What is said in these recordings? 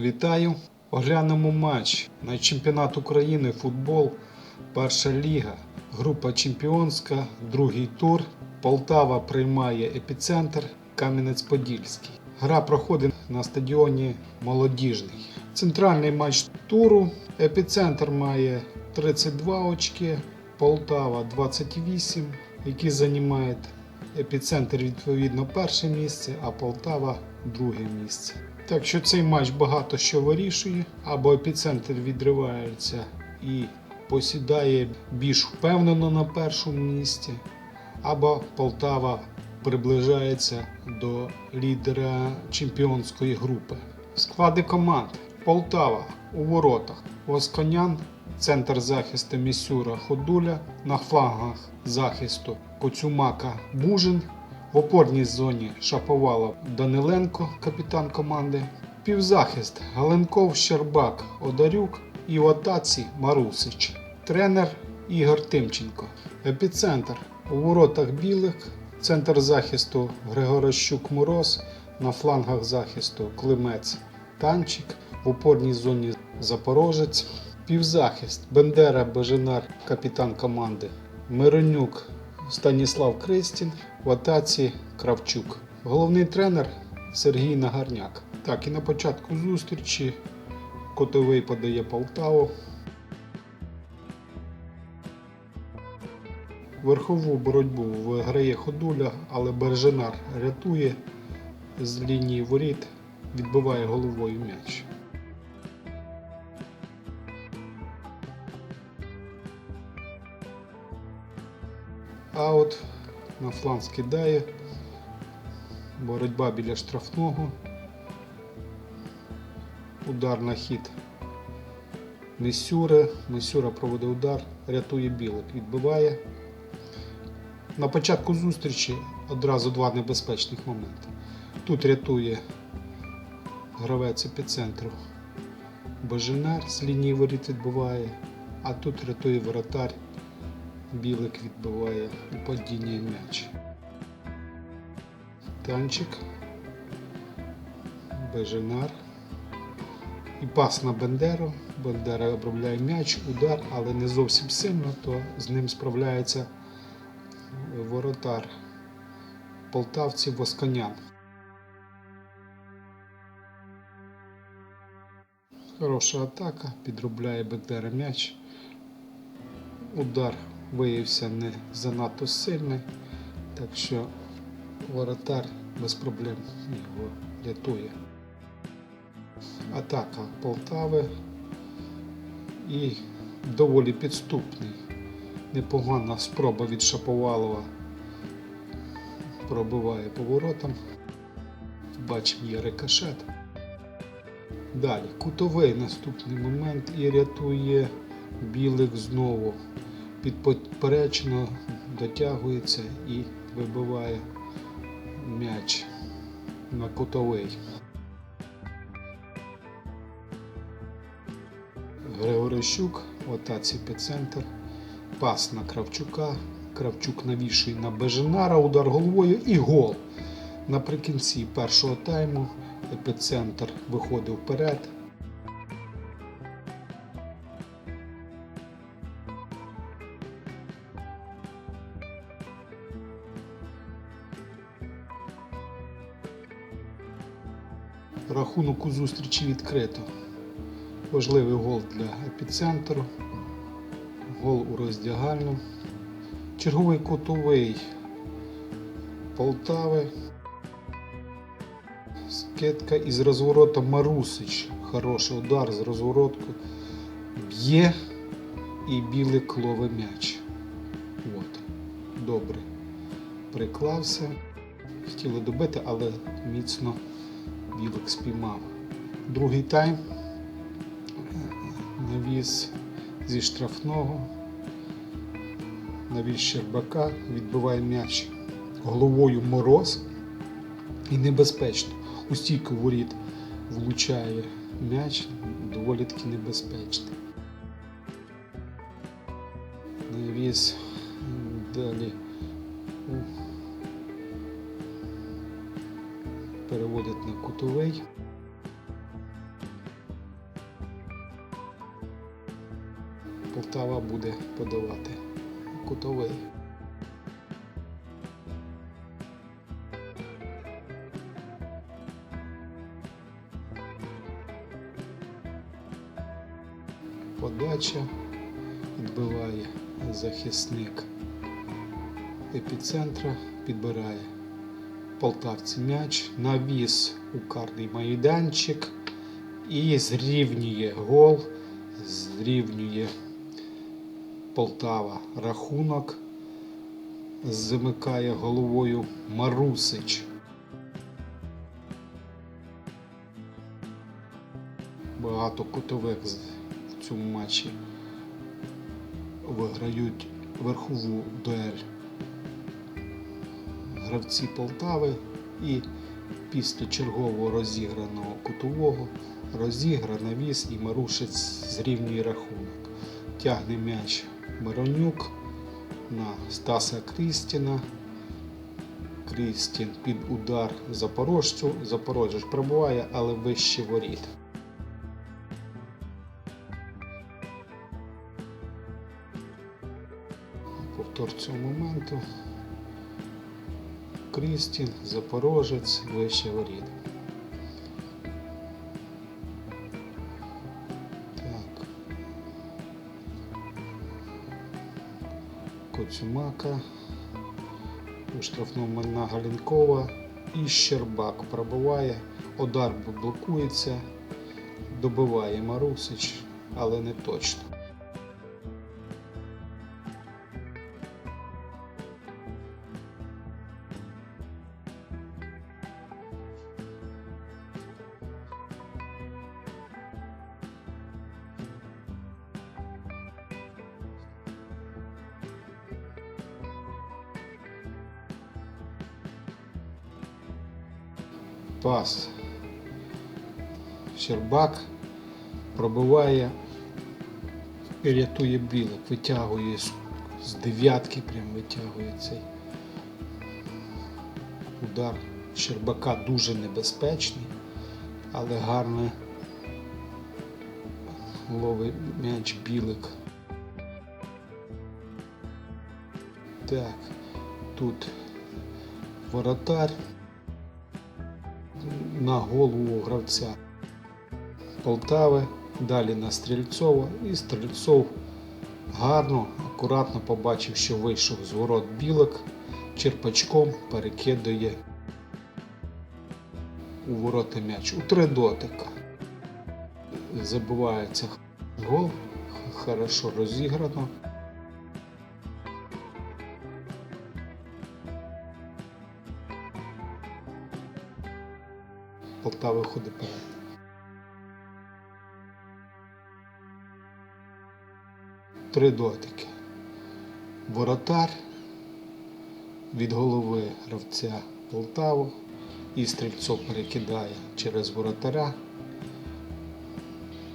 Вітаю! Оглянемо матч на чемпіонат України футбол, перша ліга, група чемпіонська, другий тур. Полтава приймає епіцентр Кам'янець-Подільський. Гра проходить на стадіоні Молодіжний. Центральний матч туру. Епіцентр має 32 очки, Полтава 28, які займають епіцентр відповідно перше місце, а Полтава друге місце. Так що цей матч багато що вирішує, або епіцентр відривається і посідає більш впевнено на першому місці, або Полтава приближається до лідера чемпіонської групи. Склади команд: Полтава у воротах, Восконян, центр захисту Місюра Ходуля, на флангах захисту Коцюмака Бужин, в опорній зоні Шаповалов Даниленко, капітан команди, півзахист Галенков Щербак Одарюк і в атаці Марусич. Тренер Ігор Тимченко. Епіцентр у воротах білих, центр захисту Григорощук Мороз, на флангах захисту Климець Танчик, в опорній зоні Запорожець, півзахист Бендера Беженар, капітан команди, Миронюк Станіслав Кристін, в атаці Кравчук. Головний тренер Сергій Нагарняк. Так, і на початку зустрічі Котовий подає Полтаву. Верхову боротьбу виграє Ходуля, але Бережанар рятує з лінії воріт, відбиває головою м'яч. Аут на фланг скидає. Боротьба біля штрафного. Удар на хід Місюра. Місюра проводить удар, рятує білик, відбиває. На початку зустрічі одразу два небезпечних моменти. Тут рятує гравець епіцентру Боженар з лінії воріт відбиває, а тут рятує воротар. Білик відбиває у падіння м'яч. Танчик. Беженар. І пас на Бендеру. Бендера обробляє м'яч, удар, але не зовсім сильно, то з ним справляється воротар полтавців Восконян. Хороша атака, підробляє Бендера м'яч. Удар виявився не занадто сильний, так що воротар без проблем його рятує. Атака Полтави і доволі підступний. Непогана спроба від Шаповалова пробиває поворотом. Бачимо є рикошет. Далі кутовий наступний момент і рятує білик знову. Підперечено дотягується і вибиває м'яч на кутовий. Григорищук в атаці епіцентр. Пас на Кравчука. Кравчук навішує на Беженара, удар головою і гол. Наприкінці першого тайму епіцентр виходив вперед. Рахунок у зустрічі відкрито. Важливий гол для епіцентру. Гол у роздягальну. Черговий кутовий Полтави. Скидка із розвороту Марусич. Хороший удар з розворотку. Б'є і білий клове м'яч. От. Добре. Приклався. Хотіли добити, але міцно білик спіймав. Другий тайм. Навіс зі штрафного. Навіс Щербака відбиває м'яч головою мороз і небезпечно. У стійку воріт влучає м'яч, доволі таки небезпечний. Навіс далі переводять на кутовий. Полтава буде подавати кутовий. Подача відбиває захисник епіцентра, підбирає полтавці м'яч, навіс у карний майданчик і зрівнює гол, зрівнює Полтава рахунок, замикає головою Марусич. Багато кутових в цьому матчі виграють верхову дуель гравці Полтави і після чергового розіграного кутового розігра навіс і Марушець зрівнює рахунок. Тягне м'яч Миронюк на Стаса Крістіна. Крістін під удар Запорожцю. Запорожець пробуває, але вище воріт. Повтор цього моменту. Крістін, Запорожець, вище воріт. Так. Коцюмака. У штрафному Мальна Галінкова і Щербак пробиває. Удар блокується, добиває Марусич, але не точно. Пас. Щербак пробиває рятує білик, витягує з, дев'ятки, прям витягує цей удар Щербака дуже небезпечний, але гарно ловить м'яч білик. Так, тут воротар на голову гравця Полтави, далі на Стрільцова і Стрільцов гарно, акуратно побачив, що вийшов з ворот білок, черпачком перекидує у ворота м'яч у три дотика. Забивається гол, хорошо розіграно. Полтава виходить перед. Три дотики. Воротар від голови гравця Полтаву і стрільцов перекидає через воротаря.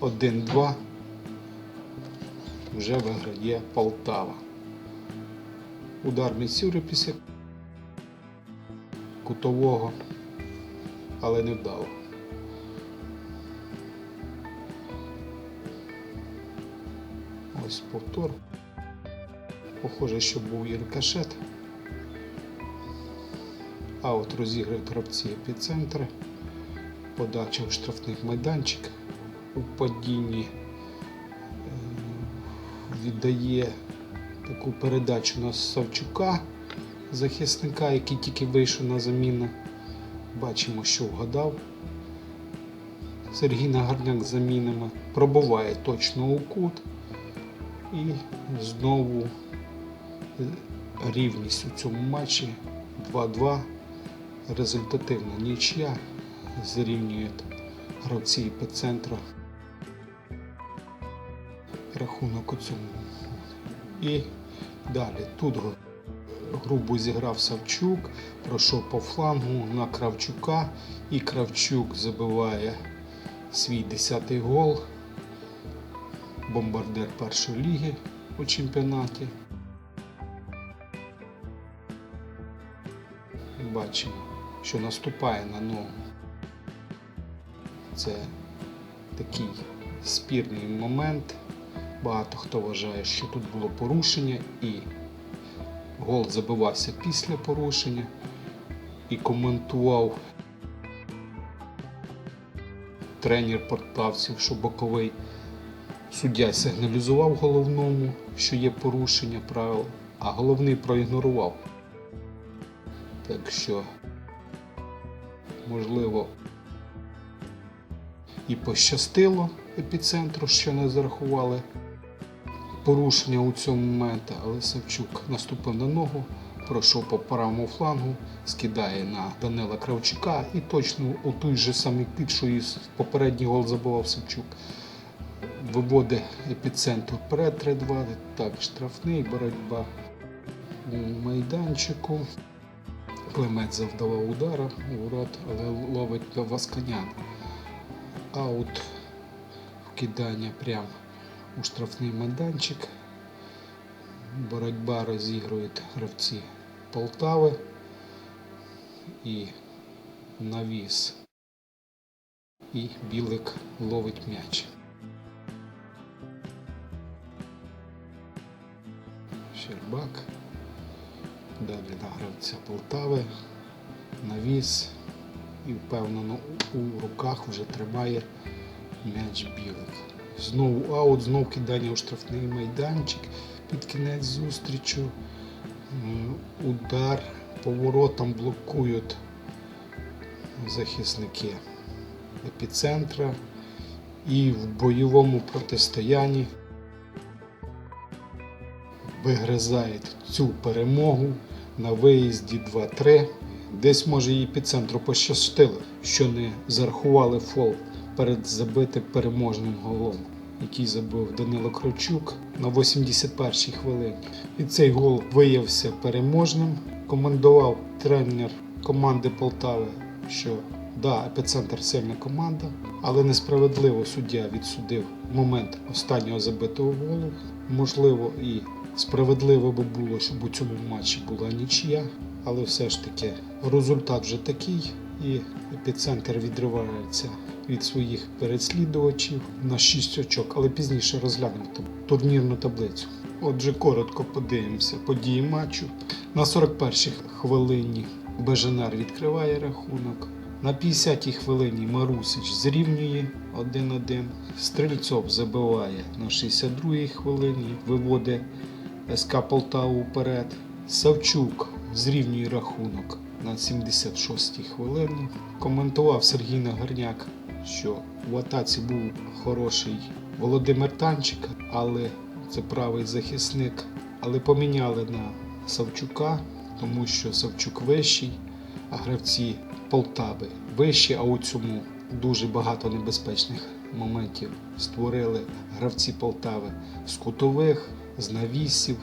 Один-два. Вже виграє Полтава. Удар Міцюри після кутового, але не вдало. Ось повтор. Похоже, що був і рикошет. А от розіграють гравці епіцентри. Подача в штрафний майданчик у падінні е, віддає таку передачу на Савчука, захисника, який тільки вийшов на заміну. Бачимо, що вгадав. Сергій Нагарняк замінами пробуває точно у кут. І знову рівність у цьому матчі 2-2. Результативна нічия. Зрівнюють гравці епіцентра. Рахунок у цьому. І далі. Тут грубо зіграв Савчук, пройшов по флангу на Кравчука, і Кравчук забиває свій 10-й гол. Бомбардир першої ліги у чемпіонаті. Бачимо, що наступає на ногу. Це такий спірний момент. Багато хто вважає, що тут було порушення і гол забивався після порушення і коментував тренер портавців, що боковий суддя сигналізував головному, що є порушення правил, а головний проігнорував. Так що, можливо, і пощастило епіцентру, що не зарахували порушення у цьому моменті, але Савчук наступив на ногу, пройшов по правому флангу, скидає на Данила Кравчука і точно у той же самий під, що і попередній гол забував Савчук. Виводить епіцентр вперед 3-2, так, штрафний, боротьба у майданчику. Клемець завдавав удара у ворот, але ловить Васканян. Аут вкидання прямо у штрафний майданчик. Боротьба розігрують гравці Полтави і навіс. І білик ловить м'яч. Щербак. Далі на гравця Полтави. Навіс. І впевнено у руках вже тримає м'яч білик. Знову аут, знову кидання у штрафний майданчик під кінець зустрічу. Удар поворотом блокують захисники епіцентра. І в бойовому протистоянні вигризають цю перемогу на виїзді 2-3. Десь може і епіцентру пощастило, що не зарахували фол перед забитим переможним голом, який забив Данило Кравчук на 81-й хвилині. І цей гол виявився переможним. Командував тренер команди Полтави, що да, епіцентр сильна команда, але несправедливо суддя відсудив момент останнього забитого голу. Можливо, і справедливо би було, щоб у цьому матчі була нічия, але все ж таки результат вже такий, і епіцентр відривається від своїх переслідувачів на 6 очок, але пізніше розглянемо ту- турнірну таблицю. Отже, коротко подивимося події матчу. На 41-й хвилині Бежанар відкриває рахунок. На 50-й хвилині Марусич зрівнює 1-1. Стрельцов забиває на 62-й хвилині, виводить СК Полтаву вперед. Савчук зрівнює рахунок на 76-й хвилині. Коментував Сергій Нагорняк, що в атаці був хороший Володимир Танчик, але це правий захисник. Але поміняли на Савчука, тому що Савчук вищий, а гравці Полтави вищі, а у цьому дуже багато небезпечних моментів створили гравці Полтави з кутових, з навісів,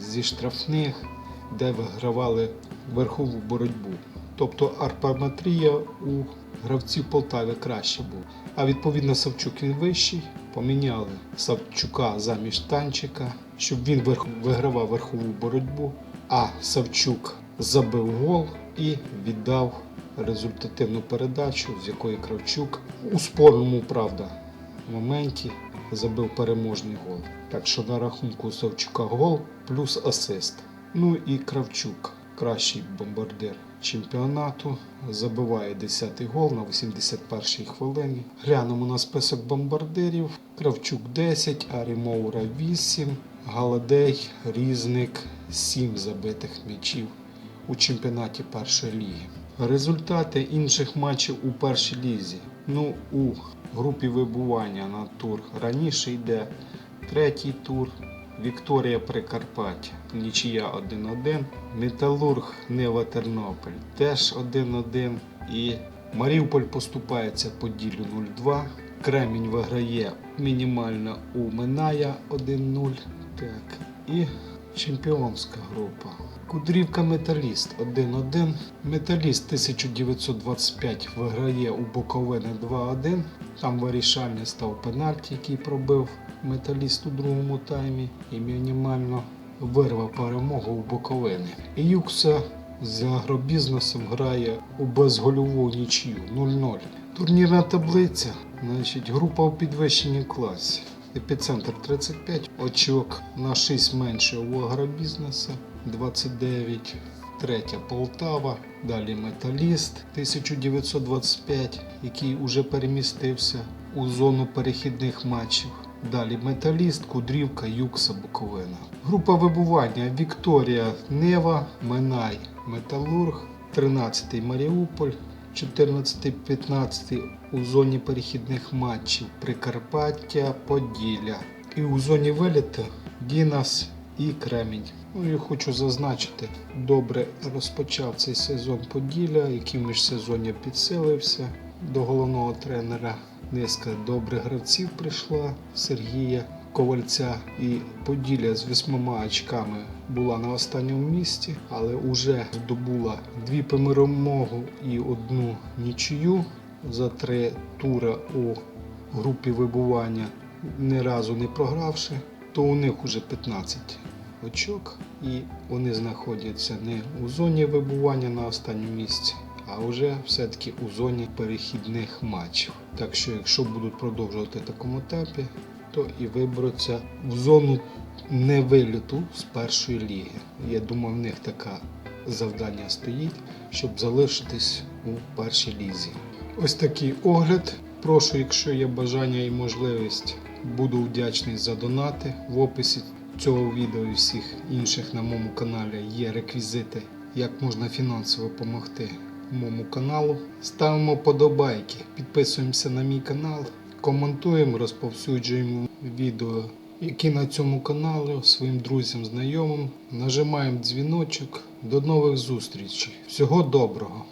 зі штрафних, де вигравали верхову боротьбу. Тобто арпаметрія у гравців Полтави краще була. А відповідно Савчук він вищий. Поміняли Савчука замість танчика, щоб він вигравав верхову боротьбу. А Савчук забив гол і віддав результативну передачу, з якої Кравчук у спорному, правда, моменті забив переможний гол. Так що на рахунку Савчука гол плюс асист. Ну і Кравчук, кращий бомбардир чемпіонату, забиває 10-й гол на 81-й хвилині. Глянемо на список бомбардирів. Кравчук 10, Арі Моура 8, Галадей, Різник 7 забитих м'ячів у чемпіонаті першої ліги. Результати інших матчів у першій лізі. Ну, у групі вибування на тур раніше йде третій тур. Вікторія Прикарпаття, нічия 1-1. Металург Нева Тернопіль теж 1-1. І Маріуполь поступається Поділлю 0-2. Кремінь виграє мінімально у Миная 1-0. Так. І чемпіонська група. Кудрівка Металіст 1-1. Металіст 1925 виграє у Буковини 2-1. Там вирішальний став пенальті, який пробив металіст у другому таймі і мінімально вирвав перемогу у Буковини. І Юкса з агробізнесом грає у безгольову нічию 0-0. Турнірна таблиця, значить, група у підвищенні класі. Епіцентр 35, очок на 6 менше у агробізнесу. 29, третя Полтава, далі Металіст. 1925, який уже перемістився у зону перехідних матчів. Далі Металіст, Кудрівка, Юкса, Буковина. Група вибування. Вікторія, Нева, Минай, Металург, 13-й Маріуполь, 14-15 у зоні перехідних матчів Прикарпаття, Поділля. І у зоні виліту Дінас і Кремінь. Ну і хочу зазначити, добре розпочав цей сезон Поділля, який в міжсезоння підсилився до головного тренера. Низка добрих гравців прийшла Сергія Ковальця і Поділля з вісьмома очками була на останньому місці, але вже здобула дві перемогу і одну нічию за три тура у групі вибування, ні разу не програвши, то у них уже 15 очок, і вони знаходяться не у зоні вибування на останньому місці, а вже все-таки у зоні перехідних матчів. Так що, якщо будуть продовжувати в такому темпі, то і виберуться в зону невиліту з першої ліги. Я думаю, в них таке завдання стоїть, щоб залишитись у першій лізі. Ось такий огляд. Прошу, якщо є бажання і можливість, буду вдячний за донати. В описі цього відео і всіх інших на моєму каналі є реквізити, як можна фінансово допомогти моєму каналу. Ставимо подобайки, підписуємося на мій канал, коментуємо, розповсюджуємо відео, які на цьому каналі своїм друзям, знайомим. Нажимаємо дзвіночок. До нових зустрічей. Всього доброго!